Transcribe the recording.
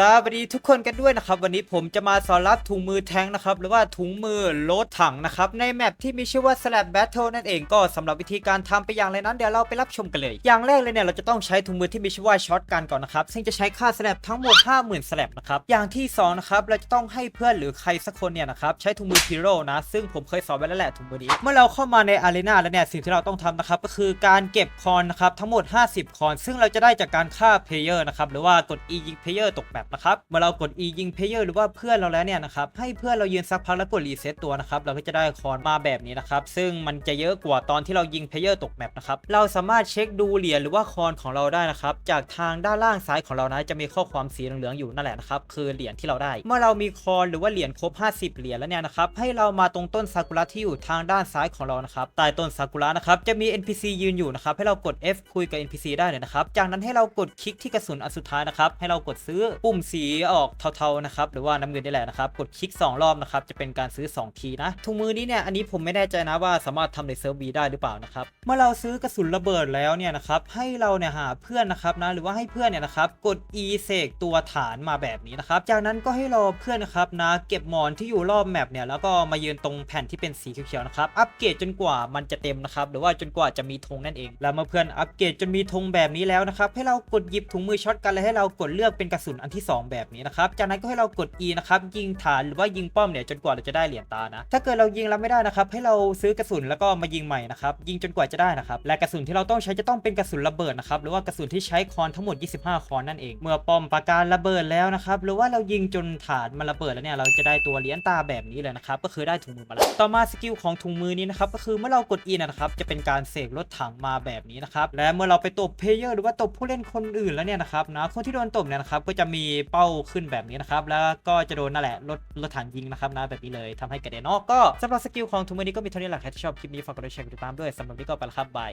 สวัสดีทุกคนกันด้วยนะครับ วันนี้ผมจะมาสอนรับถุงมือแทงนะครับ หรือว่าถุงมือโลดถังนะครับ ในแมปที่มีชื่อว่า Slap Battle นั่นเองก็สำหรับวิธีการทำไปอย่างไรนั้นเดี๋ยวเราไปรับชมกันเลย อย่างแรกเลยเนี่ยเราจะต้องใช้ถุงมือที่มีชื่อว่าช็อตกันก่อนนะครับ ซึ่งจะใช้ค่า Slap ทั้งหมด 50,000 Slap นะครับอย่างที่สองนะครับเราจะต้องให้เพื่อนหรือใครสักคนเนี่ยนะครับใช้ถุงมือพีโร่นะ ซึ่งผมเคยสอนไว้แล้วแหละถุงมือนี้เมื่อเราเข้ามาในอารีนาแล้วเนี่ยสิ่งที่เราต้องทำนะครับก็คือการเก็บคอนนะครับทั้งหมด 50 คอน ซึ่งเราจะได้จากการฆ่าเพลเยอร์นะครับหรือว่ากด E ยิงเพลเยอร์ตกแบบนะครับเมื่อเรากด E ยิงเพลเยอร์หรือว่าเพื่อนเราแล้วเนี่ยนะครับให้เพื่อนเรายืนสักพักแล้วกดรีเซ็ตตัวนะครับเราก็จะได้คอนมาแบบนี้นะครับซึ่งมันจะเยอะกว่าตอนที่เรายิงเพลเยอร์ตกแมปนะครับเราสามารถเช็คดูเหรียญหรือว่าคอนของเราได้นะครับจากทางด้านล่างซ้ายของเรานะจะมีข้อความสีเหลืองๆอยู่นั่นแหละนะครับคือเหรียญที่เราได้ เมื่อเรามีคอนหรือว่าเหรียญครบ 50 เหรียญแล้วเนี่ยนะครับให้เรามาตรงต้นซากุระที่อยู่ทางด้านซ้ายของเรานะครับใต้ต้นซากุระนะครับจะมี NPC ยืนอยู่นะครับให้เรากด F คุยกับ NPC ได้เลยนะครับจากนั้นให้เรากดคลิกที่กระสุนอันสุดท้ายนะครับให้เรากดซื้อปุมสีออกเทาๆนะครับหรือว่าน้ำเงินนี่แหละนะครับกดคลิก 2 รอบนะครับจะเป็นการซื้อ 2 ทีนะถุงมือนี้เนี่ยอันนี้ผมไม่แน่ใจนะว่าสามารถทำในเซิร์ฟวีได้หรือเปล่านะครับเมื่อเราซื้อกระสุนระเบิดแล้วเนี่ยนะครับให้เราเนี่ยหาเพื่อนนะครับนะหรือว่าให้เพื่อนเนี่ยนะครับกด E เสกตัวฐานมาแบบนี้นะครับจากนั้นก็ให้รอเพื่อนนะครับนะเก็บหมอนที่อยู่รอบแมปเนี่ยแล้วก็มายืนตรงแผ่นที่เป็นสีเขียวๆนะครับอัปเกรดจนกว่ามันจะเต็มนะครับหรือว่าจนกว่าจะมีธงนั่นเอง แล้วเมื่อเพื่อนอัปเกรดจนมีธงแบบนี้แล้วนะครับให้เรากดหยิบถุงมือช็อตกันและให้เรากดเลือกเป็นกระสุนอันที่สองแบบนี้นะครับ จากนั้นก็ให้เรากด E นะครับยิงฐานหรือว่ายิงป้อมเนี่ยจนกว่าเราจะได้เหรียญตานะ ถ้าเกิดเรายิงแล้วไม่ได้นะครับ ให้เราซื้อกระสุนแล้วก็มายิงใหม่นะครับ ยิงจนกว่าจะได้นะครับ และกระสุนที่เราต้องใช้จะต้องเป็นกระสุนระเบิดนะครับ หรือว่ากระสุนที่ใช้คอนทั้งหมด 25 คอนนั่นเอง เมื่อป้อมปราการระเบิดแล้วนะครับ หรือว่าเรายิงจนฐานมันระเบิดแล้วเนี่ย เราจะได้ตัวเหรียญตาแบบนี้เลยนะครับ ก็คือได้ถุงมือมาแล้ว ต่อมาสกิลของถุงมือนี้นะครับ ก็คือเมื่อเรากด E นะครับ จะเป็นการเสกรถถังมาแบบนี้นะครับ และเมื่อเราไปตบเพลเยอร์หรือว่าตบผู้เล่นคนอื่นแล้วเนี่ยนะครับนะคนที่โดนตบเนี่ยนะครับก็จะมีเป้าขึ้นแบบนี้นะครับ แล้วก็จะโดนนั่นแหละรถรถถังยิงนะครับนะแบบนี้เลยทำให้กระเด็นออกก็สำหรับสกิลของถุงมือนี้ก็มีเท่านี้แหละใครที่ชอบคลิปนี้ฝากกดไลค์แชร์กดติดตามด้วยสำหรับวันนี้ก็ไปแล้วครับบาย